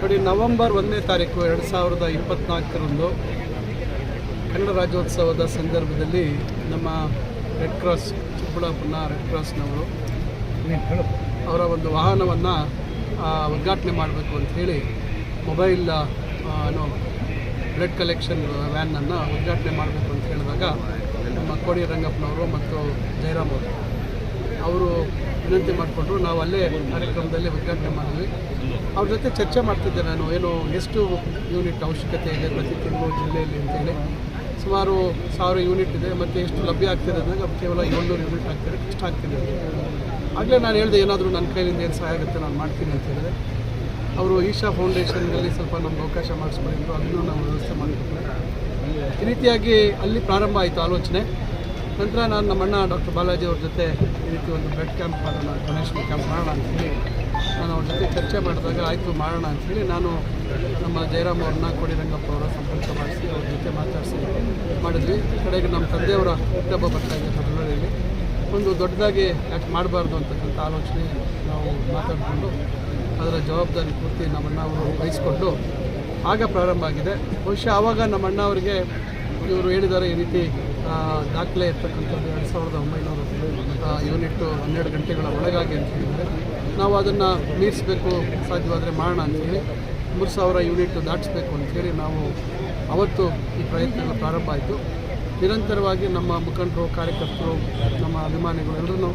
ನೋಡಿ, ನವೆಂಬರ್ ಒಂದನೇ ತಾರೀಕು ಎರಡು ಸಾವಿರದ ಇಪ್ಪತ್ನಾಲ್ಕರಂದು ಕನ್ನಡ ರಾಜ್ಯೋತ್ಸವದ ಸಂದರ್ಭದಲ್ಲಿ ನಮ್ಮ ರೆಡ್ ಕ್ರಾಸ್ ಚಿಕ್ಕಬಳ್ಳಾಪುರನ ರೆಡ್ ಕ್ರಾಸ್ನವರು ಅವರ ಒಂದು ವಾಹನವನ್ನು ಉದ್ಘಾಟನೆ ಮಾಡಬೇಕು ಅಂತ ಹೇಳಿ ಮೊಬೈಲ್ ಏನು, ಬ್ಲಡ್ ಕಲೆಕ್ಷನ್ ವ್ಯಾನನ್ನು ಉದ್ಘಾಟನೆ ಮಾಡಬೇಕು ಅಂತ ಹೇಳಿದಾಗ ನಮ್ಮ ಕೋಡಿ ರಂಗಪ್ಪನವರು ಮತ್ತು ಜಯರಾಮ್ ಅವರು ಅವರು ವಿನಂತಿ ಮಾಡಿಕೊಂಡ್ರು. ನಾವು ಅಲ್ಲೇ ಕಾರ್ಯಕ್ರಮದಲ್ಲಿ ಉದ್ಘಾಟನೆ ಮಾಡಿದ್ವಿ. ಅವ್ರ ಜೊತೆ ಚರ್ಚೆ ಮಾಡ್ತಿದ್ದೆ ನಾನು. ಏನು, ಎಷ್ಟು ಯೂನಿಟ್ ಅವಶ್ಯಕತೆ ಇದೆ ಪ್ರತಿ ತಿಂಗಳು ಜಿಲ್ಲೆಯಲ್ಲಿ ಅಂತೇಳಿ. ಸುಮಾರು ಸಾವಿರ ಯೂನಿಟ್ ಇದೆ. ಮತ್ತು ಎಷ್ಟು ಲಭ್ಯ ಆಗ್ತಿದೆ ಅಂದಾಗ ಕೇವಲ ಏಳ್ನೂರು ಯೂನಿಟ್ ಆಗ್ತಿದೆ. ಎಷ್ಟು ಆಗ್ತಿದೆ ಆಗಲೇ ನಾನು ಹೇಳಿದೆ, ಏನಾದರೂ ನನ್ನ ಕೈಲಿಂದ ಏನು ಸಹಾಯ ಆಗುತ್ತೆ ನಾನು ಮಾಡ್ತೀನಿ ಅಂತ ಹೇಳಿದೆ ಅವರು ಈಶಾ ಫೌಂಡೇಶನ್ನಲ್ಲಿ ಸ್ವಲ್ಪ ನಮ್ಗೆ ಅವಕಾಶ ಮಾಡಿಸ್ಕೊಂಡಿದ್ರು ಅದನ್ನು ನಾವು ವ್ಯವಸ್ಥೆ ಮಾಡಿಕೊಟ್ಟು ಈ ರೀತಿಯಾಗಿ ಅಲ್ಲಿ ಪ್ರಾರಂಭ ಆಯಿತು ಆಲೋಚನೆ. ನಂತರ ನಾನು ನಮ್ಮ ಅಣ್ಣ ಡಾಕ್ಟರ್ ಬಾಲಾಜಿ ಅವ್ರ ಜೊತೆ ಈ ರೀತಿ ಒಂದು ಬ್ಲಡ್ ಕ್ಯಾಂಪ್ ಮಾಡೋಣ ಡೊನೇಷನ್ ಕ್ಯಾಂಪ್ ಮಾಡೋಣ ಅಂತೇಳಿ ನಾನು ಅವ್ರ ಜೊತೆ ಚರ್ಚೆ ಮಾಡಿದಾಗ ಆಯಿತು ಮಾಡೋಣ ಅಂಥೇಳಿ ನಾನು ನಮ್ಮ ಜಯರಾಮ್ ಅವ್ರನ್ನ ಕೋಡಿರಂಗಪ್ಪ ಅವರ ಸಂಪರ್ಕ ಮಾಡಿಸಿ ಅವ್ರ ಜೊತೆ ಮಾತಾಡಿಸಿ ಮಾಡಿದ್ವಿ. ಕಡೆಗೆ ನಮ್ಮ ತಂದೆಯವರ ಹುಟ್ಟಬ್ಬ ಬರ್ತಾ ಇದೆ ಫೆಬ್ರವರಿಯಲ್ಲಿ. ಒಂದು ದೊಡ್ಡದಾಗಿ ಯಾಕೆ ಮಾಡಬಾರ್ದು ಅಂತಕ್ಕಂಥ ಆಲೋಚನೆ ನಾವು ಮಾತಾಡಿಕೊಂಡು ಅದರ ಜವಾಬ್ದಾರಿ ಪೂರ್ತಿ ನಮ್ಮಣ್ಣ ಅವರು ವಹಿಸ್ಕೊಂಡು ಆಗ ಪ್ರಾರಂಭ ಆಗಿದೆ. ಬಹುಶಃ ಆವಾಗ ನಮ್ಮ ಅಣ್ಣ ಅವರಿಗೆ ಇವರು ಹೇಳಿದ್ದಾರೆ ಈ ರೀತಿ ದಾಖಲೆ ಇರ್ತಕ್ಕಂಥದ್ದು ಎರಡು ಸಾವಿರದ ಒಂಬೈನೂರ ಯೂನಿಟ್ಟು ಹನ್ನೆರಡು ಗಂಟೆಗಳ ಒಳಗಾಗಿ ಅಂತ ಹೇಳಿದರೆ ನಾವು ಅದನ್ನು ಮೀರಿಸಬೇಕು, ಸಾಧ್ಯವಾದರೆ ಮಾಡೋಣ ಅಂತೇಳಿ ಮೂರು ಸಾವಿರ ಯೂನಿಟ್ ದಾಟಿಸ್ಬೇಕು ಅಂಥೇಳಿ ನಾವು ಅವತ್ತು ಈ ಪ್ರಯತ್ನಗಳು ಪ್ರಾರಂಭ ಆಯಿತು. ನಿರಂತರವಾಗಿ ನಮ್ಮ ಮುಖಂಡರು, ಕಾರ್ಯಕರ್ತರು, ನಮ್ಮ ಅಭಿಮಾನಿಗಳು ಎಲ್ಲರನ್ನೂ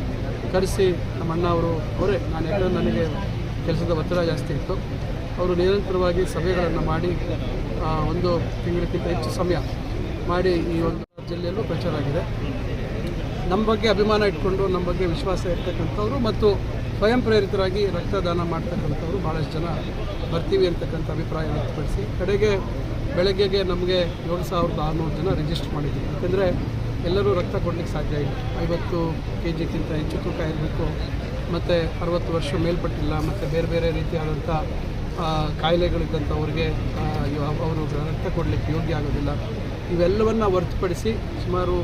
ಕರೆಸಿ ನಮ್ಮ ಅಣ್ಣ ಅವರು, ಅವರೇ, ನಾನು ಯಾಕಂದರೆ ನನಗೆ ಕೆಲಸದ ಒತ್ತಡ ಜಾಸ್ತಿ ಇತ್ತು. ಅವರು ನಿರಂತರವಾಗಿ ಸಭೆಗಳನ್ನು ಮಾಡಿ ಒಂದು ತಿಂಗಳಕ್ಕಿಂತ ಹೆಚ್ಚು ಸಮಯ ಮಾಡಿ ಈ ಒಂದು ಜಿಲ್ಲೆಯಲ್ಲೂ ಪ್ರಚಾರ ಆಗಿದೆ. ನಮ್ಮ ಬಗ್ಗೆ ಅಭಿಮಾನ ಇಟ್ಕೊಂಡು, ನಮ್ಮ ಬಗ್ಗೆ ವಿಶ್ವಾಸ ಇರ್ತಕ್ಕಂಥವ್ರು ಮತ್ತು ಸ್ವಯಂ ಪ್ರೇರಿತರಾಗಿ ರಕ್ತದಾನ ಮಾಡ್ತಕ್ಕಂಥವ್ರು ಭಾಳಷ್ಟು ಜನ ಬರ್ತೀವಿ ಅಂತಕ್ಕಂಥ ಅಭಿಪ್ರಾಯ ವ್ಯಕ್ತಪಡಿಸಿ, ಕಡೆಗೆ ಬೆಳಗ್ಗೆಗೆ ನಮಗೆ ಏಳು ಸಾವಿರದ ಆರುನೂರು ಜನ ರಿಜಿಸ್ಟರ್ ಮಾಡಿದ್ವಿ ಯಾಕೆಂದರೆ ಎಲ್ಲರೂ ರಕ್ತ ಕೊಡಲಿಕ್ಕೆ ಸಾಧ್ಯ ಇಲ್ಲ. ಐವತ್ತು ಕೆ ಜಿಗಿಂತ ಹೆಚ್ಚು ತೂಕ ಇರಬೇಕು. ಮತ್ತು ಅರವತ್ತು ವರ್ಷ ಮೇಲ್ಪಟ್ಟಿಲ್ಲ. ಮತ್ತು ಬೇರೆ ಬೇರೆ ರೀತಿಯಾದಂಥ ಕಾಯಿಲೆಗಳಿದ್ದಂಥವ್ರಿಗೆ ಅವರು ರಕ್ತ ಕೊಡಲಿಕ್ಕೆ ಯೋಗ್ಯ ಆಗೋದಿಲ್ಲ. ಇವೆಲ್ಲವನ್ನು ಹೊರತುಪಡಿಸಿ ಸುಮಾರು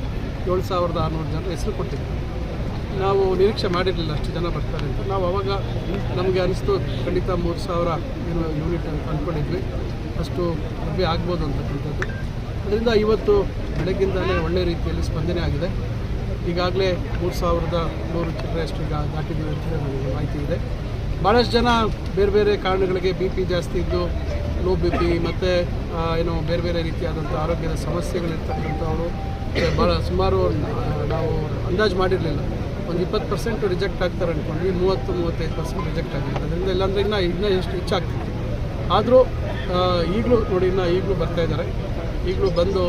ಏಳು ಸಾವಿರದ ಆರುನೂರು ಜನ ಹೆಸರು ಕೊಟ್ಟಿದ್ದರು. ನಾವು ನಿರೀಕ್ಷೆ ಮಾಡಿರಲಿಲ್ಲ ಅಷ್ಟು ಜನ ಬರ್ತಾರೆ ಅಂತ. ನಾವು ಅವಾಗ ನಮಗೆ ಅನಿಸ್ತು, ಖಂಡಿತ ಮೂರು ಸಾವಿರ ಏನು ಯೂನಿಟ್ ಅಂತ ಅಂದ್ಕೊಂಡಿದ್ವಿ. ಅಷ್ಟು ಲಭ್ಯ ಆಗ್ಬೋದು ಅಂತಕ್ಕಂಥದ್ದು ಅದರಿಂದ ಇವತ್ತು ಬೆಳಗ್ಗಿಂದಲೇ ಒಳ್ಳೆ ರೀತಿಯಲ್ಲಿ ಸ್ಪಂದನೆ ಆಗಿದೆ. ಈಗಾಗಲೇ ಮೂರು ಸಾವಿರದ ನೂರು ಚಿಲ್ಲರೆಯಷ್ಟು ಈಗ ದಾಟಿದ್ದೀವಿ ಅಂತ ಮಾಹಿತಿ ಇದೆ. ಭಾಳಷ್ಟು ಜನ ಬೇರೆ ಬೇರೆ ಕಾರಣಗಳಿಗೆ ಬಿ ಪಿ ಜಾಸ್ತಿ ಇದ್ದು, ಲೋ ಬಿ ಪಿ ಮತ್ತು ಏನು ಬೇರೆ ಬೇರೆ ರೀತಿಯಾದಂಥ ಆರೋಗ್ಯದ ಸಮಸ್ಯೆಗಳಿರ್ತಕ್ಕಂಥವರು ಭಾಳ ಸುಮಾರು ನಾವು ಅಂದಾಜು ಮಾಡಿರಲಿಲ್ಲ. ಒಂದು ಇಪ್ಪತ್ತು ಪರ್ಸೆಂಟ್ ರಿಜೆಕ್ಟ್ ಆಗ್ತಾರೆ ಅಂದ್ಕೊಂಡ್ವಿ ಮೂವತ್ತು, ಮೂವತ್ತೈದು ಪರ್ಸೆಂಟ್ ರಿಜೆಕ್ಟ್ ಆಗಿದೆ ಅದರಿಂದ ಇಲ್ಲಾಂದರೆ ಇನ್ನೂ ಇನ್ನೂ ಎಷ್ಟು ಹೆಚ್ಚಾಗ್ತಿತ್ತು. ಆದರೂ ಈಗಲೂ ನೋಡಿ, ಇನ್ನೂ ಈಗಲೂ ಬರ್ತಾ ಇದ್ದಾರೆ. ಈಗಲೂ ಬಂದು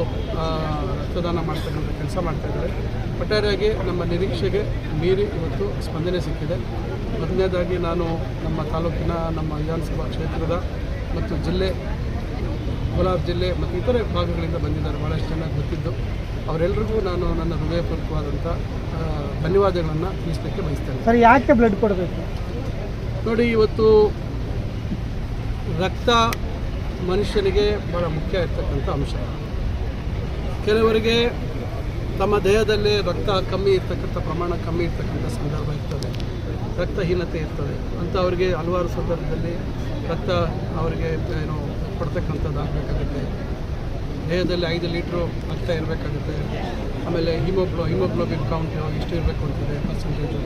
ರಕ್ತದಾನ ಮಾಡ್ತಕ್ಕಂಥ ಕೆಲಸ ಮಾಡ್ತಾಯಿದ್ದಾರೆ ಒಟ್ಟಾರೆಯಾಗಿ ನಮ್ಮ ನಿರೀಕ್ಷೆಗೆ ಮೀರಿ ಇವತ್ತು ಸ್ಪಂದನೆ ಸಿಕ್ಕಿದೆ. ಮೊದಲನೇದಾಗಿ ನಾನು ನಮ್ಮ ತಾಲೂಕಿನ ನಮ್ಮ ವಿಧಾನಸಭಾ ಕ್ಷೇತ್ರದ ಮತ್ತು ಜಿಲ್ಲೆ ಕೋಲಾರ ಜಿಲ್ಲೆ ಮತ್ತು ಇತರೆ ಭಾಗಗಳಿಂದ ಬಂದಿದ್ದಾರೆ. ಭಾಳಷ್ಟು ಜನ ಗೊತ್ತಿದ್ದು ಅವರೆಲ್ಲರಿಗೂ ನಾನು ನನ್ನ ಹೃದಯಪೂರ್ವಕವಾದಂಥ ಧನ್ಯವಾದಗಳನ್ನು ತಿಳಿಸ್ಲಿಕ್ಕೆ ಬಯಸ್ತೇನೆ ಸರ್ ಯಾಕೆ ಬ್ಲಡ್ ಕೊಡಬೇಕು? ನೋಡಿ ಇವತ್ತು ರಕ್ತ ಮನುಷ್ಯನಿಗೆ ಭಾಳ ಮುಖ್ಯ ಇರ್ತಕ್ಕಂಥ ಅಂಶ. ಕೆಲವರಿಗೆ ತಮ್ಮ ದೇಹದಲ್ಲಿ ರಕ್ತ ಕಮ್ಮಿ ಇರ್ತಕ್ಕಂಥ ಪ್ರಮಾಣ ಕಮ್ಮಿ ಇರ್ತಕ್ಕಂಥ ಸಂದರ್ಭ ಇರ್ತದೆ. ರಕ್ತಹೀನತೆ ಇರ್ತದೆ. ಅಂತ ಅವರಿಗೆ ಹಲವಾರು ಸಂದರ್ಭದಲ್ಲಿ ರಕ್ತ ಅವರಿಗೆ, ಏನು ಕೊಡ್ತಕ್ಕಂಥದ್ದು ಆಗಬೇಕಾಗುತ್ತೆ ದೇಹದಲ್ಲಿ ಐದು ಲೀಟ್ರು ರಕ್ತ ಇರಬೇಕಾಗುತ್ತೆ. ಆಮೇಲೆ ಹಿಮೋಗ್ಲೋ, ಹಿಮೋಗ್ಲೋಬಿನ್ ಕೌಂಟ್ ಇಷ್ಟು ಇರಬೇಕು ಅಂತಿದೆ ಪರ್ಸೆಂಟೇಜು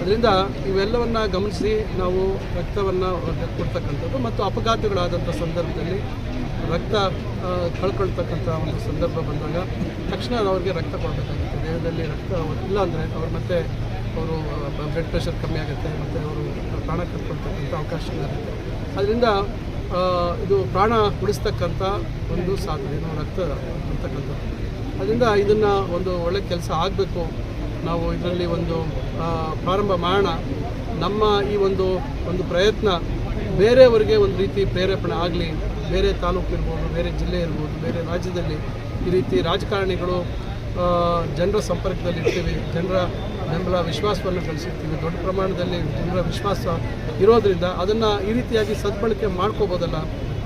ಅದರಿಂದ ಇವೆಲ್ಲವನ್ನು ಗಮನಿಸಿ ನಾವು ರಕ್ತವನ್ನು ಕೊಡ್ತಕ್ಕಂಥದ್ದು ಮತ್ತು ಅಪಘಾತಗಳಾದಂಥ ಸಂದರ್ಭದಲ್ಲಿ ರಕ್ತ ಕಳ್ಕೊಳ್ತಕ್ಕಂಥ ಒಂದು ಸಂದರ್ಭ ಬಂದಾಗ ತಕ್ಷಣ ಅವ್ರಿಗೆ ರಕ್ತ ಕೊಡಬೇಕಾಗುತ್ತೆ. ದೇಹದಲ್ಲಿ ರಕ್ತ ಇಲ್ಲ ಅಂದರೆ ಅವ್ರು ಮತ್ತೆ ಅವರು ಬ್ಲಡ್ ಪ್ರೆಷರ್ ಕಮ್ಮಿ ಆಗುತ್ತೆ, ಮತ್ತು ಅವರು ಪ್ರಾಣ ಕಳ್ಕೊಳ್ತಕ್ಕಂಥ ಅವಕಾಶಗಳಿರುತ್ತೆ ಅದರಿಂದ ಇದು ಪ್ರಾಣ ಉಳಿಸ್ತಕ್ಕಂಥ ಒಂದು ಸಾಧನೆ ರಕ್ತ ಅಂತಕ್ಕಂಥದ್ದು. ಅದರಿಂದ ಇದನ್ನು ಒಂದು ಒಳ್ಳೆ ಕೆಲಸ ಆಗಬೇಕು. ನಾವು ಇದರಲ್ಲಿ ಒಂದು ಪ್ರಾರಂಭ ಮಾಡೋಣ. ನಮ್ಮ ಈ ಒಂದು ಒಂದು ಪ್ರಯತ್ನ ಬೇರೆಯವರಿಗೆ ಒಂದು ರೀತಿ ಪ್ರೇರೇಪಣೆ ಆಗಲಿ ಬೇರೆ ತಾಲೂಕು ಇರ್ಬೋದು, ಬೇರೆ ಜಿಲ್ಲೆ ಇರ್ಬೋದು, ಬೇರೆ ರಾಜ್ಯದಲ್ಲಿ ಈ ರೀತಿ ರಾಜಕಾರಣಿಗಳು ಜನರ ಸಂಪರ್ಕದಲ್ಲಿ ಇರ್ತೀವಿ, ಜನರ ಬೆಂಬಲ, ವಿಶ್ವಾಸವನ್ನು ಗಳಿಸಿರ್ತೀವಿ ದೊಡ್ಡ ಪ್ರಮಾಣದಲ್ಲಿ ಜನರ ವಿಶ್ವಾಸ ಇರೋದರಿಂದ ಅದನ್ನು ಈ ರೀತಿಯಾಗಿ ಸದ್ಬಳಕೆ ಮಾಡ್ಕೋಬೋದಲ್ಲ.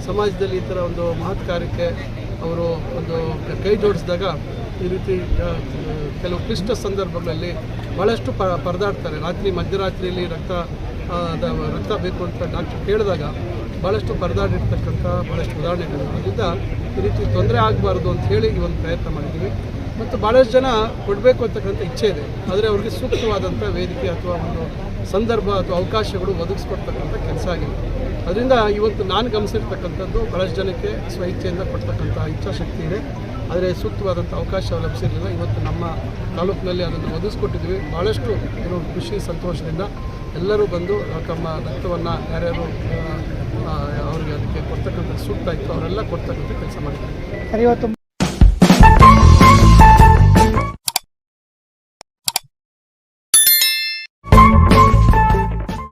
ಸಮಾಜದಲ್ಲಿ ಈ ಥರ ಒಂದು ಮಹತ್ ಕಾರ್ಯಕ್ಕೆ ಅವರು ಒಂದು ಕೈ ಜೋಡಿಸಿದಾಗ ಈ ರೀತಿ ಕೆಲವು ಕ್ಲಿಷ್ಟ ಸಂದರ್ಭಗಳಲ್ಲಿ ಭಾಳಷ್ಟು ಪ, ಪರದಾಡ್ತಾರೆ. ರಾತ್ರಿ ಮಧ್ಯರಾತ್ರಿಯಲ್ಲಿ ರಕ್ತ ರಕ್ತ ಬೇಕು ಅಂತ ಡಾಕ್ಟರ್ ಕೇಳಿದಾಗ ಭಾಳಷ್ಟು ಪರದಾಡಿರ್ತಕ್ಕಂಥ ಭಾಳಷ್ಟು ಉದಾಹರಣೆಗಳು ಅದರಿಂದ ಈ ರೀತಿ ತೊಂದರೆ ಆಗಬಾರ್ದು ಅಂತ ಹೇಳಿ ಈ ಒಂದು ಪ್ರಯತ್ನ ಮಾಡಿದ್ದೀವಿ. ಮತ್ತು ಭಾಳಷ್ಟು ಜನ ಕೊಡಬೇಕು ಅಂತಕ್ಕಂಥ ಇಚ್ಛೆ ಇದೆ. ಆದರೆ ಅವ್ರಿಗೆ ಸೂಕ್ತವಾದಂಥ ವೇದಿಕೆ ಅಥವಾ ಒಂದು ಸಂದರ್ಭ ಅಥವಾ ಅವಕಾಶಗಳು ಒದಗಿಸ್ಕೊಡ್ತಕ್ಕಂಥ ಕೆಲಸ ಆಗಿದೆ. ಅದರಿಂದ ಇವತ್ತು ನಾನು ಗಮನಿಸಿರ್ತಕ್ಕಂಥದ್ದು ಭಾಳಷ್ಟು ಜನಕ್ಕೆ ಸ್ವಇಚ್ಛೆಯಿಂದ ಕೊಡ್ತಕ್ಕಂಥ ಇಚ್ಛಾಶಕ್ತಿ ಇದೆ. ಆದರೆ ಸೂಕ್ತವಾದಂಥ ಅವಕಾಶ ಲಭಿಸಿರಲಿಲ್ಲ. ಇವತ್ತು ನಮ್ಮ ತಾಲೂಕಿನಲ್ಲಿ ಅದನ್ನು ಒದಗಿಸ್ಕೊಟ್ಟಿದ್ವಿ ಭಾಳಷ್ಟು ಏನೋ ಖುಷಿ, ಸಂತೋಷದಿಂದ ಎಲ್ಲರೂ ಬಂದು ತಮ್ಮ ರಕ್ತವನ್ನು ಯಾರ್ಯಾರು ಅವ್ರಿಗೆ ಅದಕ್ಕೆ ಕೊಡ್ತಕ್ಕಂಥ ಸೂಕ್ತ ಇತ್ತು ಅವರೆಲ್ಲ ಕೊಡ್ತಕ್ಕಂಥ ಕೆಲಸ ಮಾಡಿದ್ದಾರೆ.